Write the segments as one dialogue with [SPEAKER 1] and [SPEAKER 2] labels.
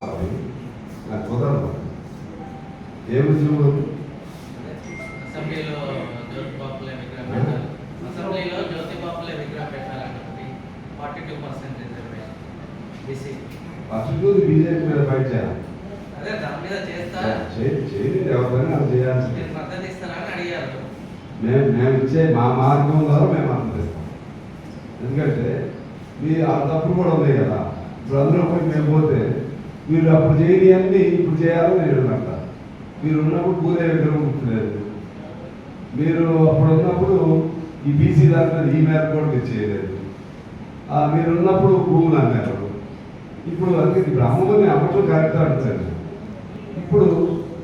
[SPEAKER 1] నాకు కుదరదు ఏ ఉద్యోగం
[SPEAKER 2] అసెంబ్లీలో జ్యోతి బాపులే విగ్రహం పెట్టాలి అసెంబ్లీలో జ్యోతి బాపులే విగ్రహం పెట్టాలంటే forty two percent reservation. BC.
[SPEAKER 1] First BJP మీద ఫైట్ చేయాలి.
[SPEAKER 2] అదే దాని మీద చేస్తా.
[SPEAKER 1] చేయి- చేయండి ఎవరికైనా అది చేయాల్సింది.
[SPEAKER 2] మద్దతు అడిగారు.
[SPEAKER 1] మేము మేము ఇచ్చే మా మార్గం ద్వారా మేము అనుమతిస్తాం ఎందుకంటే మీ ఆ తప్పులు కూడా ఉన్నాయి కదా. ఇప్పుడు అందరూ పోయి మేము పోతే మీరు అప్పుడు చేయని అన్ని ఇప్పుడు చేయాలని నేను అంట మీరు ఉన్నప్పుడు పూరే విగ్రహం గుర్తులేదు. మీరు అప్పుడు ఉన్నప్పుడు ఈ బీసీ దాంట్లో ఈ మేర కూడా మీరు చేయలేదు. మీరు ఉన్నప్పుడు భూములు అన్నారు. ఇప్పుడు అందుకే బ్రహ్మని అమ్మని అమ్మటం కరెక్ట్ అంటారు ఇప్పుడు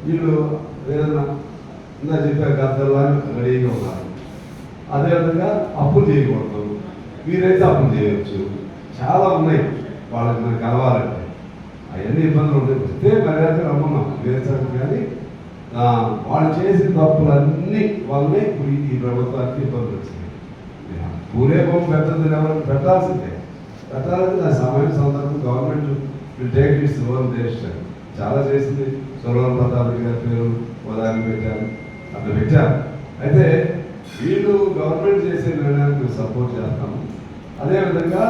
[SPEAKER 1] వీళ్ళు ఏదన్నా ఇందా చెప్పారు గద్దల్లా రెడీగా ఉన్నారు. అదేవిధంగా అప్పులు చేయకూడదు. మీరైతే అప్పులు చేయవచ్చు చాలా ఉన్నాయి. వాళ్ళకి మనం కలవాలంటే అవన్నీ ఇబ్బందులు ఉంటాయి. వస్తే మర్యాద రమ్మన్నాం వేసారు కానీ వాళ్ళు చేసిన తప్పులన్నీ వల్లనే ఇప్పుడు ఈ ప్రభుత్వానికి ఇబ్బందులు వచ్చినాయి. పూరే బొమ్మ పెట్టదు ఎవరు పెట్టాల్సిందే. పెట్టాలంటే దాని సమయం సందర్భం government will take its own decision చాలా చేసింది. సురవర ప్రతాప్ గారి పేరు ఉదాహరణ పెట్టారు అట్లా పెట్టారు. అయితే వీళ్ళు గవర్నమెంట్ చేసే నిర్ణయానికి సపోర్ట్ చేస్తాము. అదేవిధంగా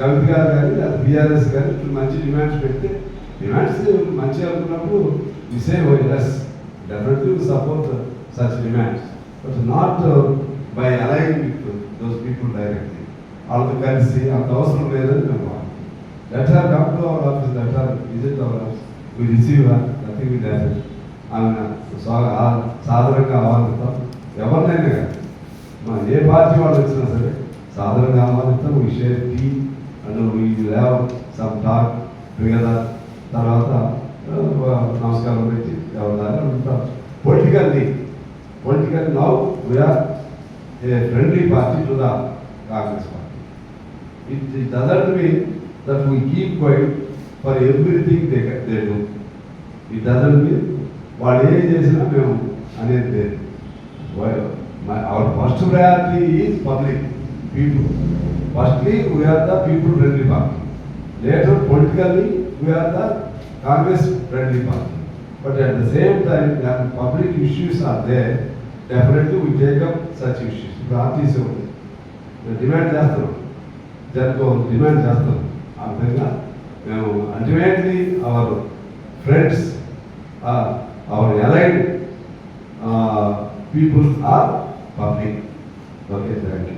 [SPEAKER 1] కవిత గారు కానీ లేదా బీఆర్ఎస్ కానీ ఇట్లా మంచి డిమాండ్స్ పెడితే డిమాండ్స్ మంచి అనుకున్నప్పుడు we as virus definitely support such demands but not by align with those people directly వాళ్ళతో కలిసి అంత అవసరం లేదని మేము letter or come to our office letter visit our office we receive nothing with happy ఆమె స్వాగ సాధారణంగా ఆహ్వానిస్తాం. ఎవరినైనా కానీ. ఏ పార్టీ వాళ్ళు వచ్చినా సరే సాధారణంగా ఆహ్వానిస్తాం విషయం tea and we have some talk together తర్వాత నమస్కారం పెట్టి ఎవరి ఉంటాం. Politically political now we are a friendly party to the Congress party it it doesn't mean that we keep quiet for everything they they do it doesn't mean వాళ్ళు ఏం చేసినా మేము అనేది లేదు. Our first priority is public people firstly we are the people friendly party later politically we are the Congress friendly party but at the same time public issues are they definitely we take up such issues ఇప్పుడు RTC ఉంది మేము demand చేస్తున్నాం దానికి ఒక demand చేస్తాం ఆ విధంగా మేము ultimately our friends our allied people are public okay thank you